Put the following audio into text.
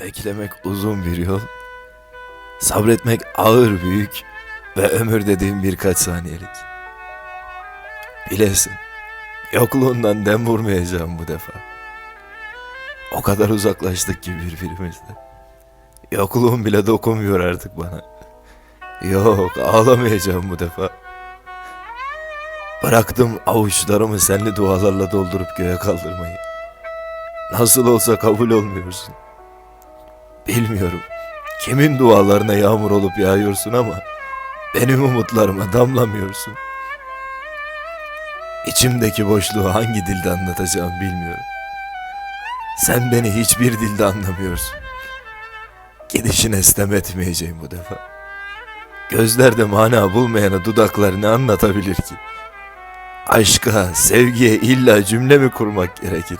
Beklemek uzun bir yol. Sabretmek ağır büyük ve ömür dediğim birkaç saniyelik. Bilesin, yokluğundan dem vurmayacağım bu defa. O kadar uzaklaştık ki birbirimizden. Yokluğun bile dokunmuyor artık bana. Yok, ağlamayacağım bu defa. Bıraktım avuçlarımı senli dualarla doldurup göğe kaldırmayı. Nasıl olsa kabul olmuyorsun. Bilmiyorum. Kimin dualarına yağmur olup yağıyorsun ama benim umutlarıma damlamıyorsun. İçimdeki boşluğu hangi dilde anlatacağım bilmiyorum. Sen beni hiçbir dilde anlamıyorsun. Gidişine estem etmeyeceğim bu defa. Gözlerde mana bulmayana dudaklar ne anlatabilir ki? Aşka, sevgiye illa cümle mi kurmak gerekir?